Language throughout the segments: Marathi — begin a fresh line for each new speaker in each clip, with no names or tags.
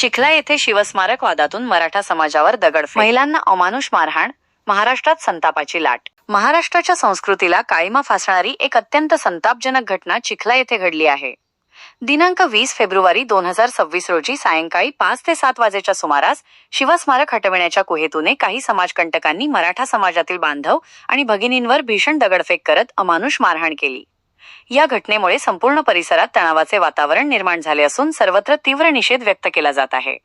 चिखला येथे शिवस्मारक वादातून मराठा समाजावर दगडफेक महिलांना अमानुष मारहाण महाराष्ट्रात संतापाची लाट. महाराष्ट्राच्या संस्कृतीला काळीमा फासणारी एक अत्यंत संतापजनक घटना चिखला येथे घडली आहे. दिनांक वीस फेब्रुवारी दोन हजार सव्वीस रोजी सायंकाळी पाच ते सात वाजेच्या सुमारास शिवस्मारक हटविण्याच्या कुहेतूने काही समाजकंटकांनी मराठा समाजातील बांधव आणि भगिनींवर भीषण दगडफेक करत अमानुष मारहाण केली. या घटनेमुळे संपूर्ण परिसरात तणावाचे वातावरण निर्माण झाले असून सर्वत्र तीव्र निषेध व्यक्त केला जात आहे.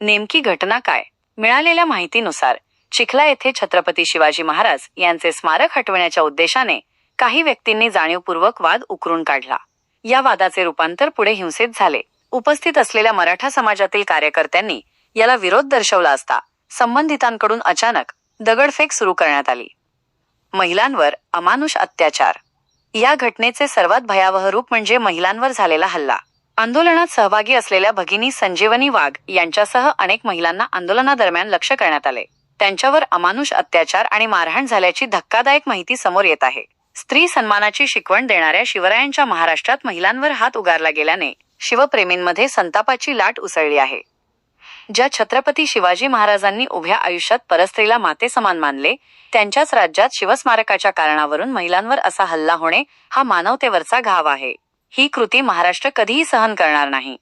नेमकी घटना काय? मिळालेल्या माहितीनुसार चिखला येथे छत्रपती शिवाजी महाराज यांचे स्मारक हटविण्याच्या उद्देशाने काही व्यक्तींनी जाणीवपूर्वक वाद उकरून काढला. या वादाचे रूपांतर पुढे हिंसेत झाले. उपस्थित असलेल्या मराठा समाजातील कार्यकर्त्यांनी याला विरोध दर्शवला असता संबंधितांकडून अचानक दगडफेक सुरू करण्यात आली. महिलांवर अमानुष अत्याचार या घटनेचे सर्वात भयावह रूप म्हणजे महिलांवर झालेला हल्ला. आंदोलनात सहभागी असलेल्या भगिनी संजीवनी वाघ यांच्यासह अनेक महिलांना आंदोलनादरम्यान लक्ष करण्यात आले. त्यांच्यावर अमानुष अत्याचार आणि मारहाण झाल्याची धक्कादायक माहिती समोर येत आहे. स्त्री सन्मानाची शिकवण देणाऱ्या शिवरायांच्या महाराष्ट्रात महिलांवर हात उगारला गेल्याने शिवप्रेमींमध्ये संतापाची लाट उसळली आहे. ज्या छत्रपती शिवाजी महाराजांनी उभ्या आयुष्यात परस्त्रीला माते समान मानले त्यांच्याच राज्यात शिवस्मारकाच्या कारणावरून महिलांवर असा हल्ला होणे हा मानवतेवरचा घाव आहे. ही कृती महाराष्ट्र कधीही सहन करणार नाही.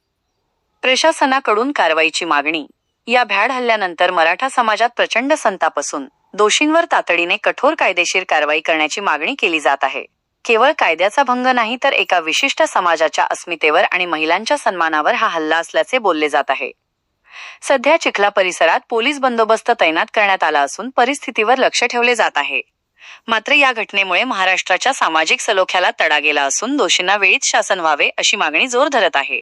प्रशासनाकडून कारवाईची मागणी. या भ्याड हल्ल्यानंतर मराठा समाजात प्रचंड संताप असून दोषींवर तातडीने कठोर कायदेशीर कारवाई करण्याची मागणी केली जात आहे. केवळ कायद्याचा भंग नाही तर एका विशिष्ट समाजाच्या अस्मितेवर आणि महिलांच्या सन्मानावर हा हल्ला असल्याचे बोलले जात आहे. सध्या चिखला परिसरात पोलीस बंदोबस्त तैनात करण्यात आला असून परिस्थितीवर लक्ष ठेवले जात आहे. मात्र या घटनेमुळे महाराष्ट्राच्या सामाजिक सलोख्याला तडा गेला असून दोषींना वेळीच शासन व्हावे अशी मागणी जोर धरत आहे.